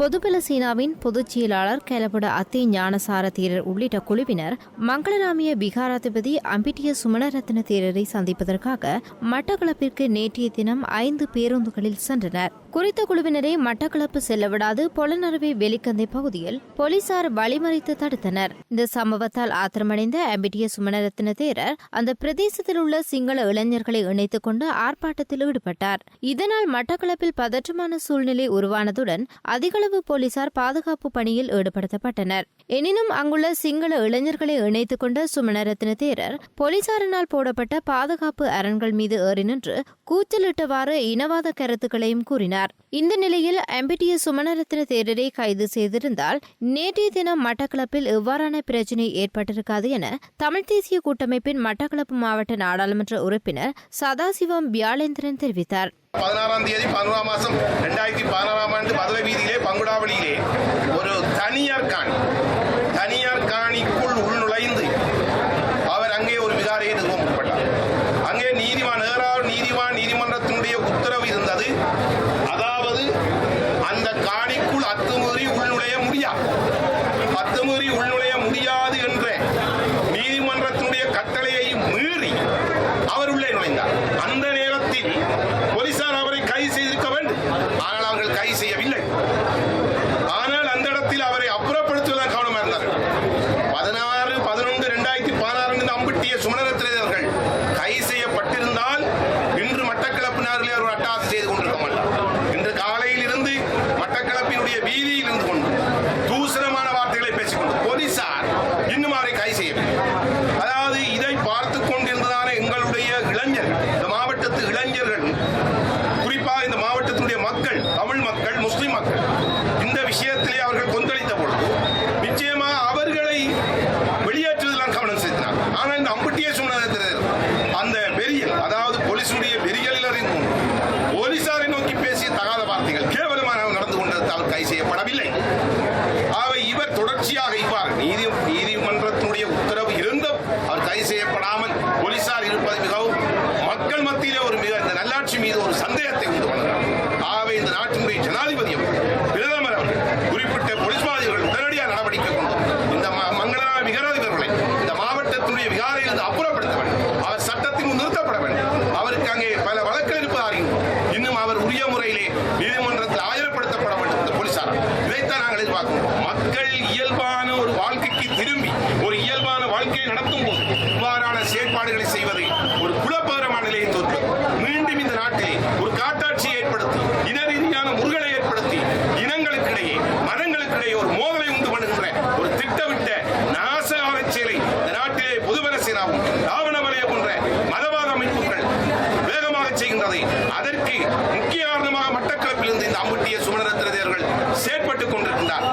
பொதுபல சீனாவின் பொதுச் செயலாளர் கேலப்பட அத்தி ஞானசார தேரர் உள்ளிட்ட குழுவினர் மங்களராமிய விகாராதிபதி அம்பிட்டிய சுமணரத்ன தேரரை சந்திப்பதற்காக மட்டக்களப்பிற்கு நேற்றைய தினம் ஐந்து பேருந்துகளில் சென்றனர். குறித்த குழுவினரை மட்டக்களப்பு செல்லவிடாது பொலனறுவை வெலிக்கந்தை பகுதியில் போலீசார் வழிமறித்து தடுத்தனர். இந்த சம்பவத்தால் ஆத்திரமடைந்த அம்பிட்டிய சுமணரத்ன தேரர் அந்த பிரதேசத்தில் உள்ள சிங்கள இளைஞர்களை இணைத்துக் கொண்டு ஆர்ப்பாட்டத்தில் ஈடுபட்டார். இதனால் மட்டக்களப்பில் பதற்றமான சூழ்நிலை உருவானதுடன் அதிகளவு போலீசார் பாதுகாப்பு பணியில் ஈடுபடுத்தப்பட்டனர். எனினும் அங்குள்ள சிங்கள இளைஞர்களை இணைத்துக் கொண்ட சுமணரத்ன தேரர் போலீசாரினால் போடப்பட்ட பாதுகாப்பு அரண்கள் மீது ஏறி நின்று கூச்சலிட்டவாறு இனவாத கருத்துக்களையும் கூறினார். இந்த நிலையில் எம்பிடிய சுமணரத்ன தேரரை கைது செய்திருந்தால் நேற்றைய தினம் மட்டக்களப்பில் இவ்வாறான பிரச்சினை ஏற்பட்டிருக்காது என தமிழ் தேசிய கூட்டமைப்பின் மட்டக்களப்பு மாவட்ட நாடாளுமன்ற உறுப்பினர் சதாசிவம் வியாழேந்திரன் தெரிவித்தார். பதினாறாம் தேதி பதினோராம் மாசம் ரெண்டாயிரத்தி பதினாறாம் ஆண்டு மதுரை வீதியிலே பங்குடாவளியிலே. ஒரு தனியார் காணி. தனியார் காணிக்குள் உள்நுழைந்து அவர் அங்கே ஒரு விகாரையை நிறுவ முற்பட்டார் அங்கே நீதிவான் ஏறார் நீதிவான் நீதிமன்றத்தினுடைய உத்தரவு இருந்தது. அதாவது அந்த காணிக்குள் அத்துமீறி உள்நுழைய முடியாது அத்துமீறி உள்நுழைய முடியாது என்ற நீதிமன்றத்தினுடைய கட்டளையை மீறி அவர் உள்ளே நுழைந்தார். அந்த நேரத்தில் போலீசார் தடை செய்யப்படவில்லை. ஆக இவர் தொடர்ச்சியாக இவ்வாறு நீதி நீதிமன்றத்தினுடைய உத்தரவு இருந்தும் அவர் கைது செய்யப்படாமல் போலீசார் இருப்பது மிகவும் மக்கள் மத்தியிலே ஒரு மிக இந்த நல்லாட்சி மீது ஒரு சந்தேகத்தை உண்டு பண்ணுகிறார். நாங்கள் எதிர்பார்க்கிறோம் மக்கள் இயல்பான ஒரு வாழ்க்கைக்கு திரும்பி ஒரு இயல்பான வாழ்க்கையை நடத்தும் போது இவ்வாறான செயற்பாடுகளை செய்வது ஒரு குழப்பகரமான நிலையை தோற்று மீண்டும் இந்த நாட்டில் ஒரு காட்டாட்சியை ஏற்படுத்தி இன ரீதியான முருகனை ஏற்படுத்தி இனங்களுக்கிடையே மதங்களுக்கிடையே ஒரு மோதலை உண்டு பண்ணுகின்ற ஒரு திட்டமிட்ட நாசகால செயலை இந்த நாட்டிலே புதுவரசேனாவும் ராவண வலைய போன்ற மதவாத அமைப்புகள் வேகமாக செய்கின்றதை அதற்கு முக்கிய చేపట్టుకుంటారు